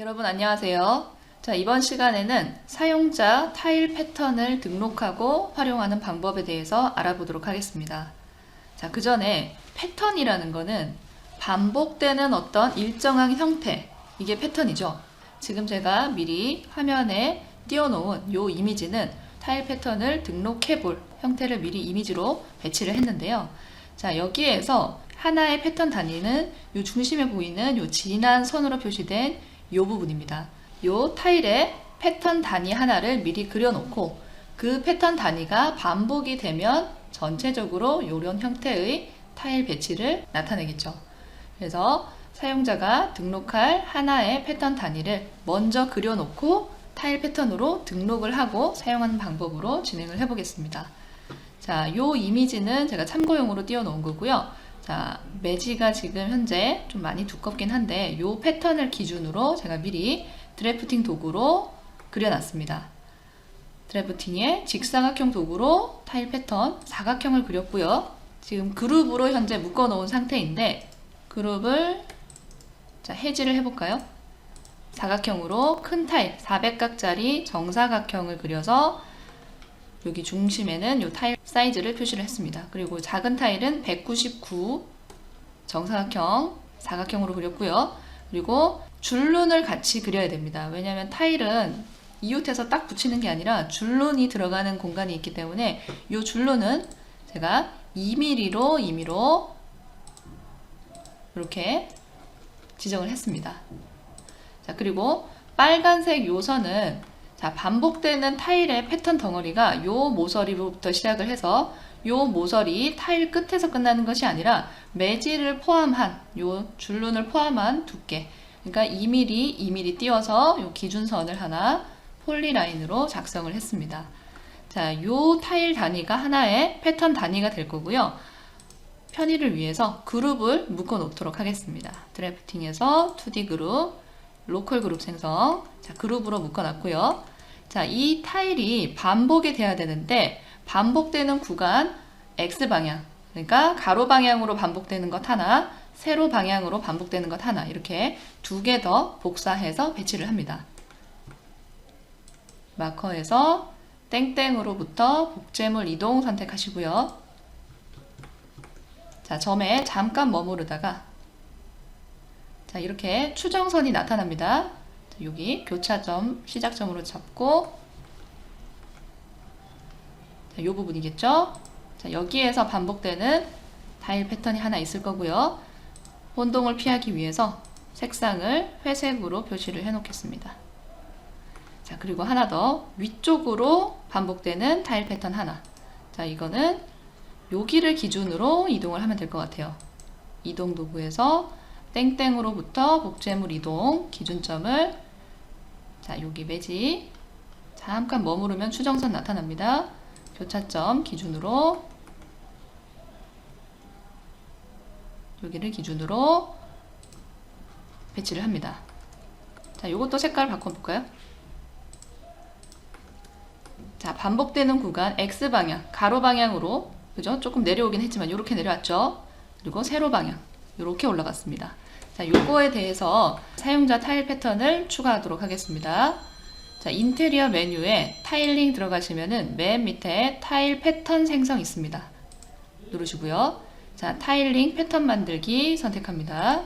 여러분 안녕하세요. 자, 이번 시간에는 사용자 타일 패턴을 등록하고 활용하는 방법에 대해서 알아보도록 하겠습니다. 자, 그 전에 패턴이라는 거는 반복되는 어떤 일정한 형태, 이게 패턴이죠. 지금 제가 미리 화면에 띄워놓은 이 이미지는 타일 패턴을 등록해 볼 형태를 미리 이미지로 배치를 했는데요. 자, 여기에서 하나의 패턴 단위는 이 중심에 보이는 이 진한 선으로 표시된 이 부분입니다. 이 타일의 패턴 단위 하나를 미리 그려놓고 그 패턴 단위가 반복이 되면 전체적으로 이런 형태의 타일 배치를 나타내겠죠. 그래서 사용자가 등록할 하나의 패턴 단위를 먼저 그려놓고 타일 패턴으로 등록을 하고 사용하는 방법으로 진행을 해보겠습니다. 자, 요 이미지는 제가 참고용으로 띄워놓은 거고요. 자, 매지가 지금 현재 좀 많이 두껍긴 한데 요 패턴을 기준으로 제가 미리 드래프팅 도구로 그려놨습니다. 드래프팅에 직사각형 도구로 타일 패턴 사각형을 그렸고요. 지금 그룹으로 현재 묶어놓은 상태인데 그룹을 자, 해지를 해볼까요? 사각형으로 큰 타일 400각짜리 정사각형을 그려서 여기 중심에는 이 타일 사이즈를 표시를 했습니다. 그리고 작은 타일은 199 정사각형 사각형으로 그렸고요. 그리고 줄눈을 같이 그려야 됩니다. 왜냐하면 타일은 이웃해서 딱 붙이는 게 아니라 줄눈이 들어가는 공간이 있기 때문에 이 줄눈은 제가 2mm로 2mm 이렇게 지정을 했습니다. 자, 그리고 빨간색 요선은 자, 반복되는 타일의 패턴 덩어리가 요 모서리부터 시작을 해서 요 모서리 타일 끝에서 끝나는 것이 아니라 매질을 포함한 요 줄눈을 포함한 두께 그러니까 2mm, 2mm 띄워서 요 기준선을 하나 폴리라인으로 작성을 했습니다. 자, 요 타일 단위가 하나의 패턴 단위가 될 거고요. 편의를 위해서 그룹을 묶어 놓도록 하겠습니다. 드래프팅에서 2D 그룹, 로컬 그룹 생성. 자, 그룹으로 묶어 놨고요. 자, 이 타일이 반복이 돼야 되는데 반복되는 구간 X 방향. 그러니까 가로 방향으로 반복되는 것 하나, 세로 방향으로 반복되는 것 하나. 이렇게 두 개 더 복사해서 배치를 합니다. 마커에서 땡땡으로부터 복제물 이동 선택하시고요. 자, 점에 잠깐 머무르다가 자, 이렇게 추정선이 나타납니다. 자, 여기 교차점 시작점으로 잡고 자, 요 부분이겠죠? 자, 여기에서 반복되는 타일 패턴이 하나 있을 거고요. 혼동을 피하기 위해서 색상을 회색으로 표시를 해 놓겠습니다. 자, 그리고 하나 더 위쪽으로 반복되는 타일 패턴 하나. 자, 이거는 여기를 기준으로 이동을 하면 될 것 같아요. 이동 도구에서 땡땡으로부터 복제물 이동 기준점을 자 여기 매지 잠깐 머무르면 추정선 나타납니다. 교차점 기준으로 여기를 기준으로 배치를 합니다. 자, 이것도 색깔 바꿔볼까요? 자, 반복되는 구간 X 방향, 가로 방향으로 그죠? 조금 내려오긴 했지만 이렇게 내려왔죠. 그리고 세로 방향 이렇게 올라갔습니다. 자, 요거에 대해서 사용자 타일 패턴을 추가하도록 하겠습니다. 자, 인테리어 메뉴에 타일링 들어가시면은 맨 밑에 타일 패턴 생성 있습니다. 누르시고요. 자, 타일링 패턴 만들기 선택합니다.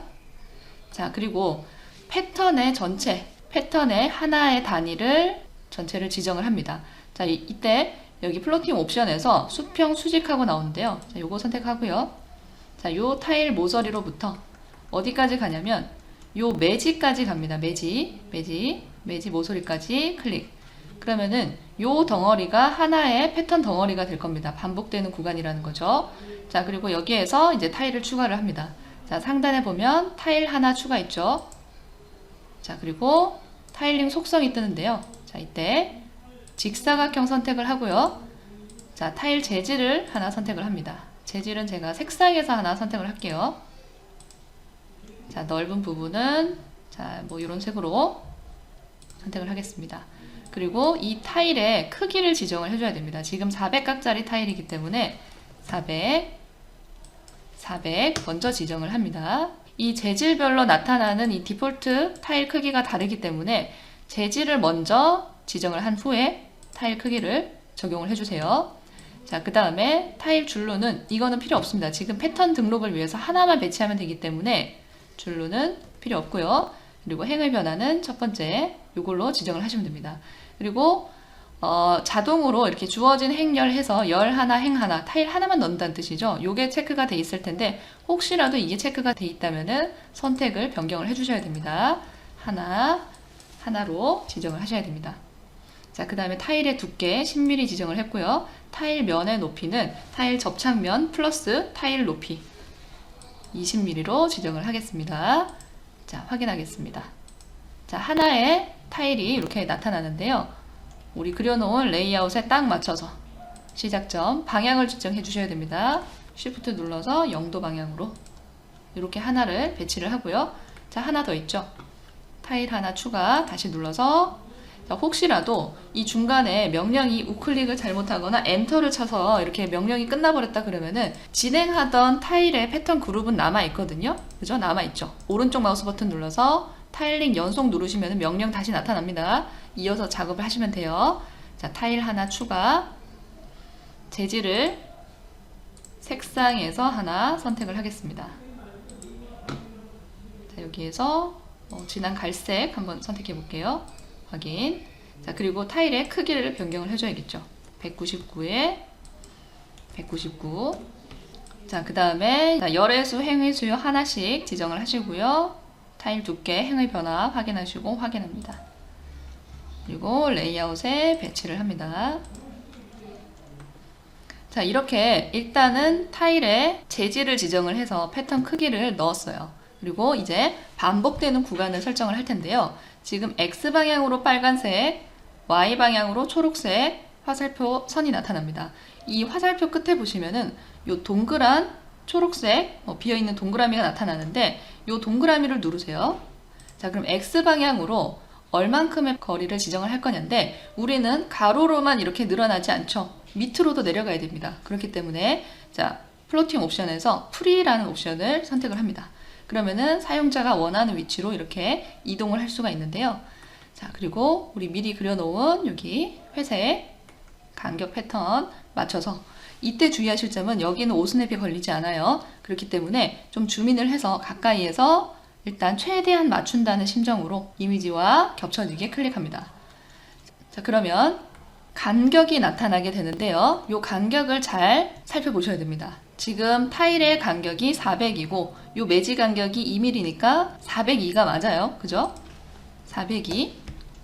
자, 그리고 패턴의 전체, 패턴의 하나의 단위를 전체를 지정을 합니다. 자, 이, 이때 여기 플로팅 옵션에서 수평 수직하고 나오는데요. 자, 요거 선택하고요. 자, 요 타일 모서리로부터 어디까지 가냐면 요 매지까지 갑니다. 매지, 매지, 매지 모서리까지 클릭. 그러면은 요 덩어리가 하나의 패턴 덩어리가 될 겁니다. 반복되는 구간이라는 거죠. 자, 그리고 여기에서 이제 타일을 추가를 합니다. 자, 상단에 보면 타일 하나 추가 있죠. 자, 그리고 타일링 속성이 뜨는데요. 자, 이때 직사각형 선택을 하고요. 자, 타일 재질을 하나 선택을 합니다. 재질은 제가 색상에서 하나 선택을 할게요. 자, 넓은 부분은 자, 뭐 이런 색으로 선택을 하겠습니다. 그리고 이 타일의 크기를 지정을 해줘야 됩니다. 지금 400각짜리 타일이기 때문에 400, 400 먼저 지정을 합니다. 이 재질별로 나타나는 이 디폴트 타일 크기가 다르기 때문에 재질을 먼저 지정을 한 후에 타일 크기를 적용을 해주세요. 자, 그 다음에 타일 줄로는 이거는 필요 없습니다. 지금 패턴 등록을 위해서 하나만 배치하면 되기 때문에 줄로는 필요 없고요. 그리고 행의 변화는 첫 번째 이걸로 지정을 하시면 됩니다. 그리고 어, 자동으로 이렇게 주어진 행열 해서 열 하나, 행 하나, 타일 하나만 넣는다는 뜻이죠. 요게 체크가 돼 있을 텐데 혹시라도 이게 체크가 돼 있다면은 선택을 변경을 해주셔야 됩니다. 하나, 하나로 지정을 하셔야 됩니다. 자, 그 다음에 타일의 두께 10mm 지정을 했고요. 타일 면의 높이는 타일 접착면 플러스 타일 높이 20mm로 지정을 하겠습니다. 자, 확인하겠습니다. 자, 하나의 타일이 이렇게 나타나는데요. 우리 그려놓은 레이아웃에 딱 맞춰서 시작점 방향을 지정해 주셔야 됩니다. Shift 눌러서 0도 방향으로 이렇게 하나를 배치를 하고요. 자, 하나 더 있죠. 타일 하나 추가 다시 눌러서 자, 혹시라도 이 중간에 명령이 우클릭을 잘못하거나 엔터를 쳐서 이렇게 명령이 끝나버렸다 그러면은 진행하던 타일의 패턴 그룹은 남아 있거든요. 그죠? 남아 있죠. 오른쪽 마우스 버튼 눌러서 타일링 연속 누르시면 명령 다시 나타납니다. 이어서 작업을 하시면 돼요. 자, 타일 하나 추가. 재질을 색상에서 하나 선택을 하겠습니다. 자, 여기에서 어, 진한 갈색 한번 선택해 볼게요. 확인. 자, 그리고 타일의 크기를 변경을 해줘야겠죠. 199에 199. 자, 그 다음에 열의 수, 행의 수요 하나씩 지정을 하시고요. 타일 두께, 행의 변화 확인하시고 확인합니다. 그리고 레이아웃에 배치를 합니다. 자, 이렇게 일단은 타일에 재질을 지정을 해서 패턴 크기를 넣었어요. 그리고 이제 반복되는 구간을 설정을 할 텐데요. 지금 X방향으로 빨간색, Y방향으로 초록색 화살표 선이 나타납니다. 이 화살표 끝에 보시면은 요 동그란 초록색 어, 비어있는 동그라미가 나타나는데 요 동그라미를 누르세요. 자, 그럼 X방향으로 얼만큼의 거리를 지정을 할 거냐인데 우리는 가로로만 이렇게 늘어나지 않죠. 밑으로도 내려가야 됩니다. 그렇기 때문에 자, 플로팅 옵션에서 프리라는 옵션을 선택을 합니다. 그러면은 사용자가 원하는 위치로 이렇게 이동을 할 수가 있는데요. 자, 그리고 우리 미리 그려놓은 여기 회색 간격 패턴 맞춰서 이때 주의하실 점은 여기는 오스냅이 걸리지 않아요. 그렇기 때문에 좀 줌인을 해서 가까이에서 일단 최대한 맞춘다는 심정으로 이미지와 겹쳐지게 클릭합니다. 자, 그러면 간격이 나타나게 되는데요. 이 간격을 잘 살펴보셔야 됩니다. 지금 타일의 간격이 400이고 이 매지 간격이 2mm니까 402가 맞아요. 그죠? 402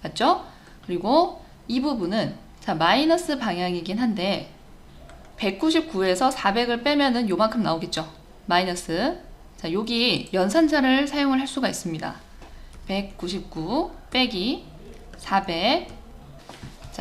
맞죠? 그리고 이 부분은 자 마이너스 방향이긴 한데 199에서 400을 빼면은 요만큼 나오겠죠. 마이너스 자 여기 연산자를 사용을 할 수가 있습니다. 199 빼기 400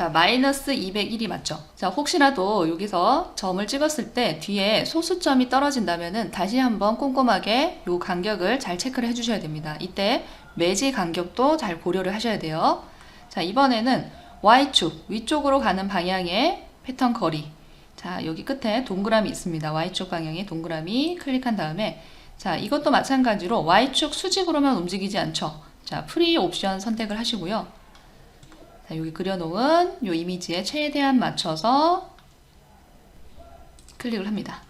자, 마이너스 201이 맞죠? 자, 혹시라도 여기서 점을 찍었을 때 뒤에 소수점이 떨어진다면은 다시 한번 꼼꼼하게 요 간격을 잘 체크를 해주셔야 됩니다. 이때 매지 간격도 잘 고려를 하셔야 돼요. 자, 이번에는 Y축, 위쪽으로 가는 방향의 패턴 거리. 자, 여기 끝에 동그라미 있습니다. Y축 방향의 동그라미 클릭한 다음에 자, 이것도 마찬가지로 Y축 수직으로만 움직이지 않죠. 자, 프리 옵션 선택을 하시고요. 자, 여기 그려놓은 이 이미지에 최대한 맞춰서 클릭을 합니다.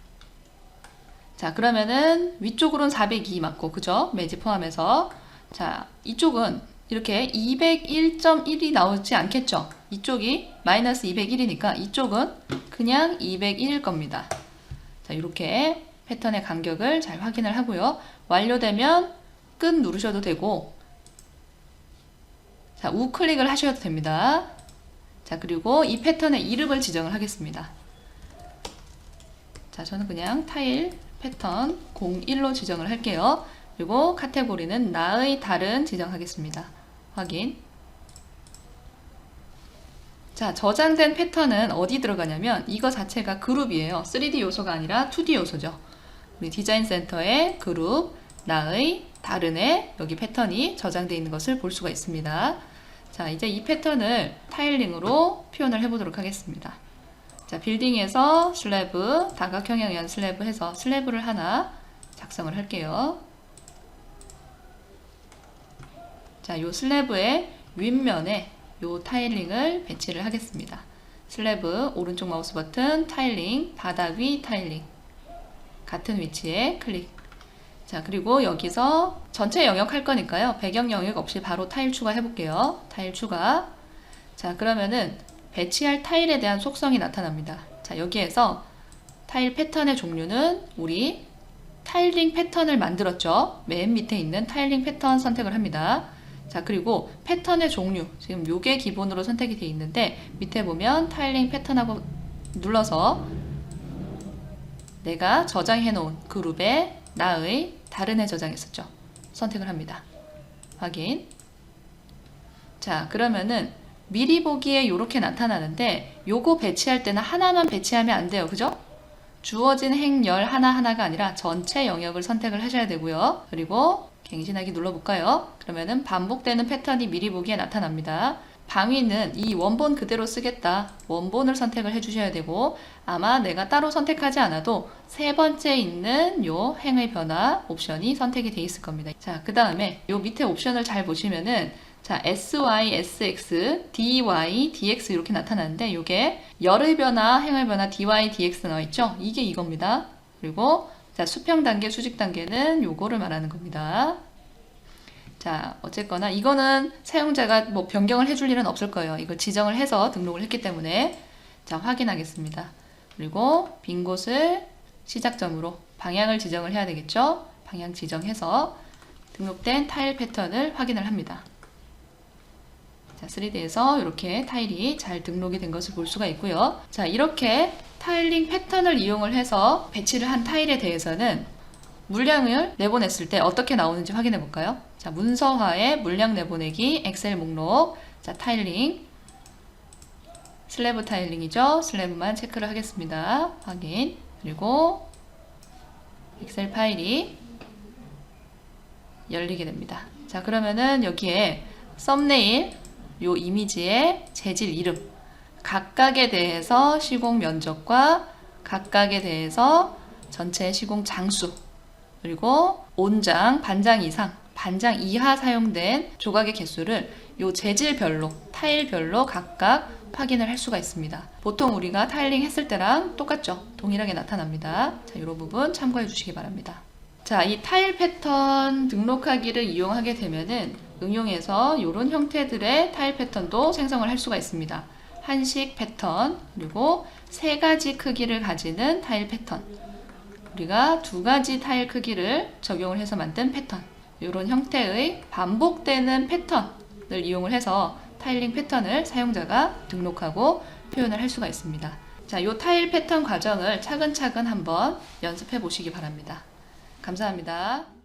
자, 그러면은 위쪽으로는 402 맞고, 그죠? 매지 포함해서. 자, 이쪽은 이렇게 201.1이 나오지 않겠죠? 이쪽이 마이너스 201이니까 이쪽은 그냥 201일 겁니다. 자, 이렇게 패턴의 간격을 잘 확인을 하고요. 완료되면 끝 누르셔도 되고, 자, 우클릭을 하셔도 됩니다. 자, 그리고 이 패턴의 이름을 지정을 하겠습니다. 자, 저는 그냥 타일 패턴 01로 지정을 할게요. 그리고 카테고리는 나의 달은 지정하겠습니다. 확인. 자, 저장된 패턴은 어디 들어가냐면 이거 자체가 그룹이에요. 3D 요소가 아니라 2D 요소죠. 우리 디자인 센터의 그룹, 나의, 다른의 여기 패턴이 저장되어 있는 것을 볼 수가 있습니다. 자, 이제 이 패턴을 타일링으로 표현을 해보도록 하겠습니다. 자, 빌딩에서 슬래브, 다각형에 의한 슬래브 해서 슬래브를 하나 작성을 할게요. 자, 요 슬래브의 윗면에 요 타일링을 배치를 하겠습니다. 슬래브 오른쪽 마우스 버튼 타일링 바닥 위 타일링 같은 위치에 클릭. 자, 그리고 여기서 전체 영역 할 거니까요. 배경 영역 없이 바로 타일 추가해 볼게요. 타일 추가. 자, 그러면은 배치할 타일에 대한 속성이 나타납니다. 자, 여기에서 타일 패턴의 종류는 우리 타일링 패턴을 만들었죠. 맨 밑에 있는 타일링 패턴 선택을 합니다. 자, 그리고 패턴의 종류. 지금 요게 기본으로 선택이 되어 있는데 밑에 보면 타일링 패턴하고 눌러서 내가 저장해 놓은 그룹에 나의 다른 애 저장했었죠. 선택을 합니다. 확인. 자, 그러면은 미리 보기에 이렇게 나타나는데 요거 배치할 때는 하나만 배치하면 안 돼요. 그죠? 주어진 행열 하나하나가 아니라 전체 영역을 선택을 하셔야 되고요. 그리고 갱신하기 눌러볼까요? 그러면은 반복되는 패턴이 미리 보기에 나타납니다. 방위는 이 원본 그대로 쓰겠다. 원본을 선택을 해주셔야 되고 아마 내가 따로 선택하지 않아도 세 번째 있는 요 행의 변화 옵션이 선택이 돼 있을 겁니다. 자, 그 다음에 요 밑에 옵션을 잘 보시면은 자, SY, SX, DY, DX 이렇게 나타나는데 요게 열의 변화, 행의 변화 DY, DX 나와 있죠? 이게 이겁니다. 그리고 자, 수평 단계, 수직 단계는 요거를 말하는 겁니다. 자, 어쨌거나 이거는 사용자가 뭐 변경을 해줄 일은 없을 거예요. 이걸 지정을 해서 등록을 했기 때문에 자, 확인하겠습니다. 그리고 빈 곳을 시작점으로 방향을 지정을 해야 되겠죠? 방향 지정해서 등록된 타일 패턴을 확인을 합니다. 자, 3D에서 이렇게 타일이 잘 등록이 된 것을 볼 수가 있고요. 자, 이렇게 타일링 패턴을 이용을 해서 배치를 한 타일에 대해서는 물량을 내보냈을 때 어떻게 나오는지 확인해 볼까요? 자, 문서화에 물량 내보내기, 엑셀 목록, 자, 타일링, 슬래브 타일링이죠. 슬래브만 체크를 하겠습니다. 확인. 그리고 엑셀 파일이 열리게 됩니다. 자, 그러면은 여기에 썸네일, 요 이미지의 재질 이름, 각각에 대해서 시공 면적과 각각에 대해서 전체 시공 장수, 그리고 온장, 반장 이상, 반장 이하 사용된 조각의 개수를 요 재질별로, 타일별로 각각 확인을 할 수가 있습니다. 보통 우리가 타일링 했을 때랑 똑같죠? 동일하게 나타납니다. 자, 이 부분 참고해 주시기 바랍니다. 자, 이 타일 패턴 등록하기를 이용하게 되면은 응용해서 이런 형태들의 타일 패턴도 생성을 할 수가 있습니다. 한식 패턴, 그리고 세 가지 크기를 가지는 타일 패턴. 우리가 두 가지 타일 크기를 적용을 해서 만든 패턴. 이런 형태의 반복되는 패턴을 이용을 해서 타일링 패턴을 사용자가 등록하고 표현을 할 수가 있습니다. 자, 이 타일 패턴 과정을 차근차근 한번 연습해 보시기 바랍니다. 감사합니다.